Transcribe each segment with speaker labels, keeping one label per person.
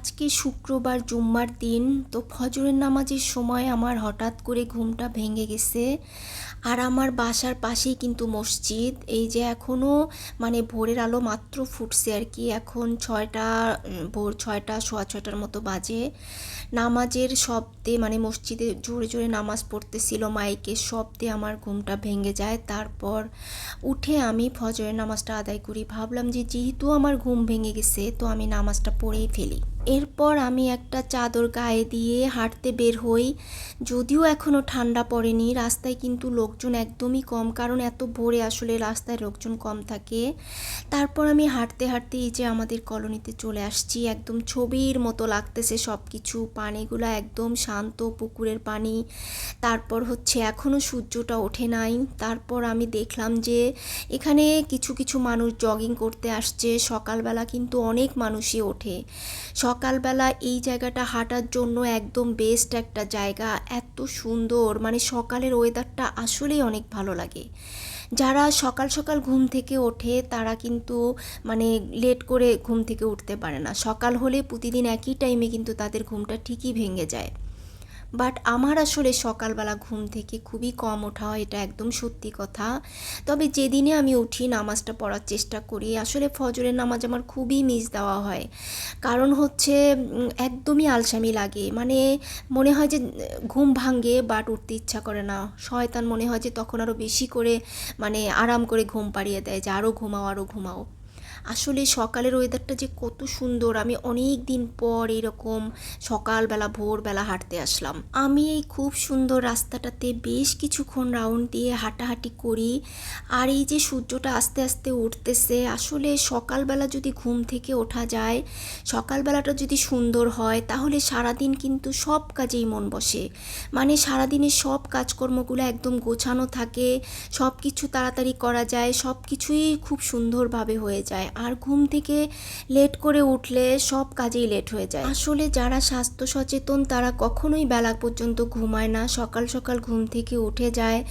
Speaker 1: আজকে শুক্রবার জুম্মার দিন, তো ফজরের নামাজের সময় আমার হঠাৎ করে ঘুমটা ভেঙে গেছে। আর আমার বাসার পাশেই কিন্তু মসজিদ। এই যে এখনও মানে ভোরের আলো মাত্র ফুটছে আর কি। এখন ছয়টা ভোর ছয়টা, সোয়া ছয়টার মতো বাজে। নামাজের শব্দে মানে মসজিদে জোরে জোরে নামাজ পড়তেছিল মাইকের শব্দে আমার ঘুমটা ভেঙে যায়। তারপর উঠে আমি ফজরের নামাজটা আদায় করি। ভাবলাম যে যেহেতু আমার ঘুম ভেঙে গেছে, তো আমি নামাজটা পড়েই ফেলি। এরপর আমি একটা চাদর গায়ে দিয়ে হাঁটতে বের হই। যদিও এখনও ঠান্ডা পড়েনি, রাস্তায় কিন্তু লোকজন একদমই কম, কারণ এত ভোরে আসলে রাস্তায় লোকজন কম থাকে। তারপর আমি হাঁটতে হাঁটতে এই যে আমাদের কলোনিতে চলে আসছি। একদম ছবির মতো লাগতেছে সব কিছু পানিগুলো একদম শান্ত, পুকুরের পানি। তারপর হচ্ছে এখনও সূর্যটা ওঠে নাই। তারপর আমি দেখলাম যে এখানে কিছু কিছু মানুষ জগিং করতে আসছে। সকালবেলা কিন্তু অনেক মানুষই ওঠে। সকালবেলা এই জায়গাটা হাঁটার জন্য একদম বেস্ট একটা জায়গা। এত সুন্দর মানে সকালের ওয়েদারটা আসলেই অনেক ভালো লাগে। যারা সকাল সকাল ঘুম থেকে ওঠে, তারা কিন্তু মানে লেট করে ঘুম থেকে উঠতে পারে না। সকাল হলে প্রতিদিন একই টাইমে কিন্তু তাদের ঘুমটা ঠিকই ভেঙে যায়। বাট আমার আসলে সকালবেলা ঘুম থেকে খুবই কম ওঠা হয়, এটা একদম সত্যি কথা। তবে যেদিনে আমি উঠি নামাজটা পড়ার চেষ্টা করি, আসলে ফজরের নামাজ আমার খুবই মিস দেওয়া হয়। কারণ হচ্ছে একদমই আলসামি লাগে। মানে মনে হয় যে, ঘুম ভাঙে বাট উঠতে ইচ্ছা করে না। শয়তান মনে হয় যে, তখন আরও বেশি করে মানে আরাম করে ঘুম পাড়িয়ে দেয় যে আরও ঘুমাও আরও ঘুমাও। আসলে সকালের ওয়েদারটা যে কত সুন্দর, আমি অনেক দিন পর এরকম সকালবেলা, ভোরবেলা হাঁটতে আসলাম। আমি এই খুব সুন্দর রাস্তাটাতে বেশ কিছুক্ষণ রাউন্ড দিয়ে হাঁটাহাঁটি করি। আর এই যে সূর্যটা আস্তে আস্তে উঠতেছে, আসলে সকালবেলা যদি ঘুম থেকে ওঠা যায়, সকালবেলাটা যদি সুন্দর হয়, তাহলে সারাদিন কিন্তু সব কাজেই মন বসে। মানে সারাদিনের সব কাজকর্মগুলো একদম গোছানো থাকে সব কিছু তাড়াতাড়ি করা যায় সব কিছুই খুব সুন্দরভাবে হয়ে যায়। আর ঘুম থেকে লেট করে উঠলে সব কাজেই লেট হয়ে যায়। আসলে যারা স্বাস্থ্য সচেতন, তারা কখনোই বেলা পর্যন্ত ঘুমায় না। সকাল সকাল ঘুম থেকে উঠে যায়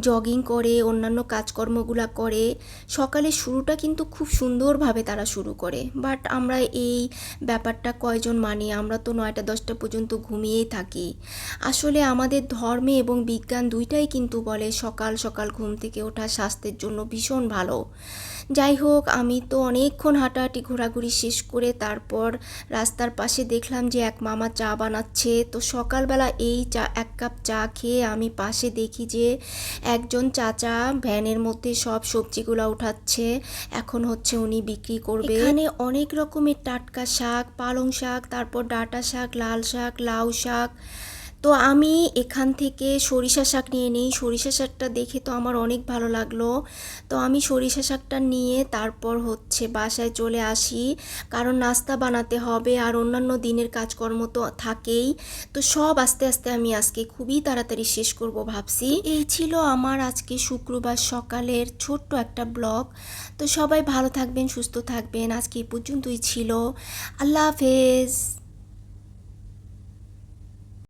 Speaker 1: জগিং করে, অন্যান্য কাজকর্মগুলো করে। সকালের শুরুটা কিন্তু খুব সুন্দরভাবে তারা শুরু করে। বাট আমরা এই ব্যাপারটা কয়জন মানি? আমরা তো নয়টা দশটা পর্যন্ত ঘুমিয়েই থাকি। আসলে আমাদের ধর্মে এবং বিজ্ঞান দুইটাই কিন্তু বলে সকাল সকাল ঘুম থেকে ওঠা স্বাস্থ্যের জন্য ভীষণ ভালো। যাই হোক, আমি তো অনেকক্ষণ হাঁটাহাঁটি, ঘোরাঘুরি শেষ করে তারপর রাস্তার পাশে দেখলাম যে এক মামা চা বানাচ্ছে। তো সকালবেলা এই চা, এক কাপ চা খেয়ে আমি পাশে দেখি যে একজন চাচা ভ্যানের মধ্যে সব সবজিগুলো উঠাচ্ছে। এখন হচ্ছে উনি বিক্রি করবে। এখানে অনেক রকমের টাটকা শাক, পালং শাক, তারপর ডাঁটা শাক, লাল শাক, লাউ শাক তো আমি এখান থেকে সরিষা শাক নিয়ে নিই। সরিষা শাকটা দেখে তো আমার অনেক ভালো লাগল। তো আমি সরিষা শাকটা নিয়ে তারপর হচ্ছে বাসায় চলে আসি। কারণ নাস্তা বানাতে হবে আর অন্যান্য দিনের কাজকর্ম তো থাকেই। তো সব আস্তে আস্তে আমি আজকে খুবই তাড়াতাড়ি শেষ করব ভাবছি। এই ছিল আমার আজকে শুক্রবার সকালের ছোট্ট একটা ব্লগ। তো সবাই ভালো থাকবেন, সুস্থ থাকবেন। আজকে পর্যন্তই ছিল। আল্লাহ হাফেজ।